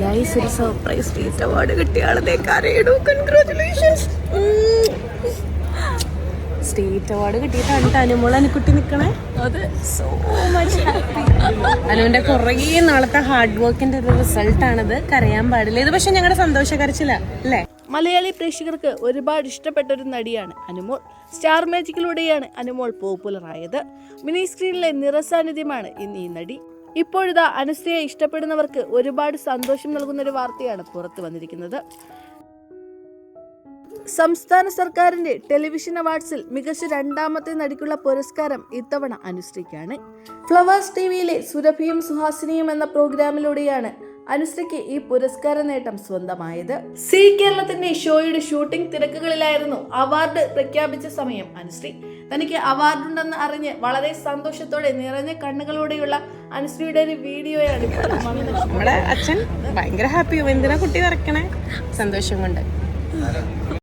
Guys ഒരു surprise state award കിട്ടിയ ആളെ കരയിടൂ. കൺഗ്രാറ്റുലേഷൻസ് സ്റ്റേറ്റ് അവാർഡ് കിട്ടിയിട്ടാണ് അനുമോൾ അനുക്കുട്ടി നിൽക്കണേ സോ മച്ച് ഹാപ്പി കുറേ നാളത്തെ ഹാർഡ് വർക്കിന്റെ ഒരു റിസൾട്ട് ആണിത്. കരയാൻ പാടില്ല. ഇത് പക്ഷെ ഞങ്ങളുടെ സന്തോഷ കരച്ചില്ല അല്ലേ? മലയാളി പ്രേക്ഷകർക്ക് ഒരുപാട് ഇഷ്ടപ്പെട്ട ഒരു നടിയാണ് അനുമോൾ. സ്റ്റാർ മാജിക്കിലൂടെയാണ് അനുമോൾ പോപ്പുലർ ആയത്. മിനി സ്ക്രീനിലെ നിറസാന്നിധ്യമാണ് ഇന്ന് ഈ നടി. ഇപ്പോഴിതാ അനുശ്രീയെ ഇഷ്ടപ്പെടുന്നവർക്ക് ഒരുപാട് സന്തോഷം നൽകുന്ന ഒരു വാർത്തയാണ് പുറത്തു വന്നിരിക്കുന്നത്. സംസ്ഥാന സർക്കാരിന്റെ ടെലിവിഷൻ അവാർഡ്സിൽ മികച്ച രണ്ടാമത്തെ നടിക്കുള്ള പുരസ്കാരം ഇത്തവണ അനുശ്രീക്കാണ് ഫ്ലവേഴ്സ് ടിവിയിലെ സുരഭിയും സുഹാസിനിയും എന്ന പ്രോഗ്രാമിലൂടെയാണ് അനുശ്രീക്ക് ഈ പുരസ്കാര നേട്ടം സ്വന്തമായത്. സി കേരളത്തിന്റെ ഷോയുടെ ഷൂട്ടിംഗ് തിരക്കുകളിലായിരുന്നു അവാർഡ് പ്രഖ്യാപിച്ച സമയം അനുശ്രീ. തനിക്ക് അവാർഡുണ്ടെന്ന് അറിഞ്ഞ് വളരെ സന്തോഷത്തോടെ നിറഞ്ഞ കണ്ണുകളോടെയുള്ള അനുശ്രീയുടെ ഒരു വീഡിയോയാണ് നമ്മുടെ അച്ഛൻ ഭയങ്കര ഹാപ്പി. എന്തിനാ കുട്ടി വരക്കണേ സന്തോഷം കൊണ്ട്.